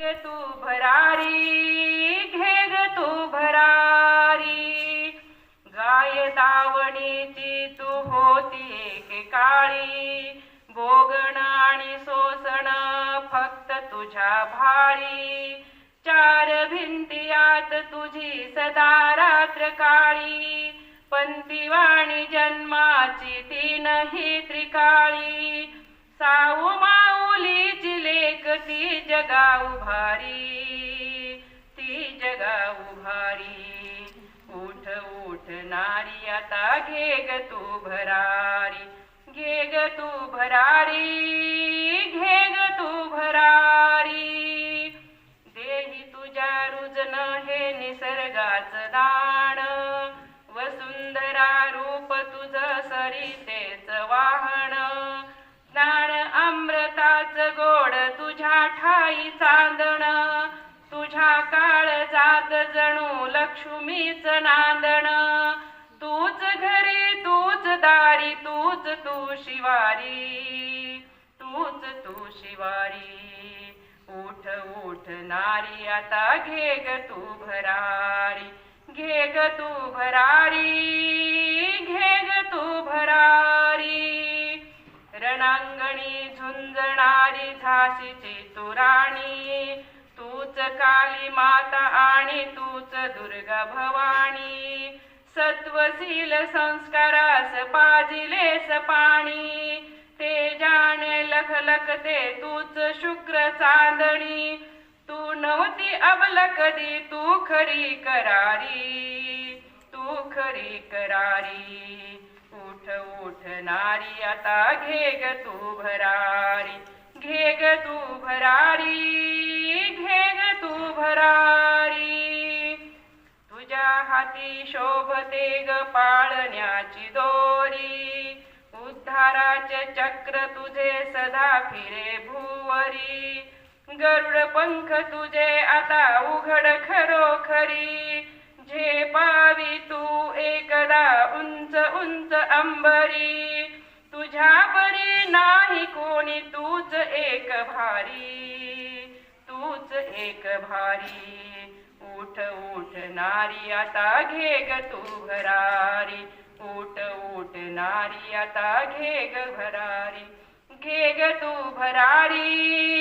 घे तू भरारी घे ग तू भरारी. गाय दावणीची तू होती एकेकाळी बोगण आणि सोसण फक्त तुझ्या भाळी. चार भिंतियात तुझी सदा रात्र काळी. पंतिवाणी जन्माची तीनही त्रिकाळी. साऊ जगा उभारी ती जगा उभारी उठ उठ नारी आता घे ग तू भरारी. घे ग तू भरारी घे ग तू भरारी. लक्ष्मीच नांदण. तूच घरी तूच दारी तूच तू शिवारी. तूच तू शिवारी. उठ उठ नारी आता घे ग तू भरारी. घे ग तू भरारी घे ग तू भरारी. रणांगणी झुंजणारी झाशीची तुराणी. राणी तूच काली माता आणि तूच दुर्गा भवानी. सत्वशील संस्कारास पाजिलेस पाणी लखलक ते तूच शुक्र चांदणी. तू नव्हती अबलक दी तू खरी करारी. तू खरी करारी. उठ उठ नारी आता घे ग तू भरारी. घे ग तू भरारी घे ग तू भरारी. तुझ्या हाती शोभते ग पाळण्याची दोरी. उद्धाराचे चक्र तुझे सदा फिरे भुवरी. गरुड पंख तुझे आता उघड खरोखरी. झे कोणी तूच एक भारी तूच एक भारी. उठ उठ नारी आता घे ग तू भरारी. उठ उठ नारी आता घे ग भरारी. घे ग तू भरारी. भरारी घे ग तू भरारी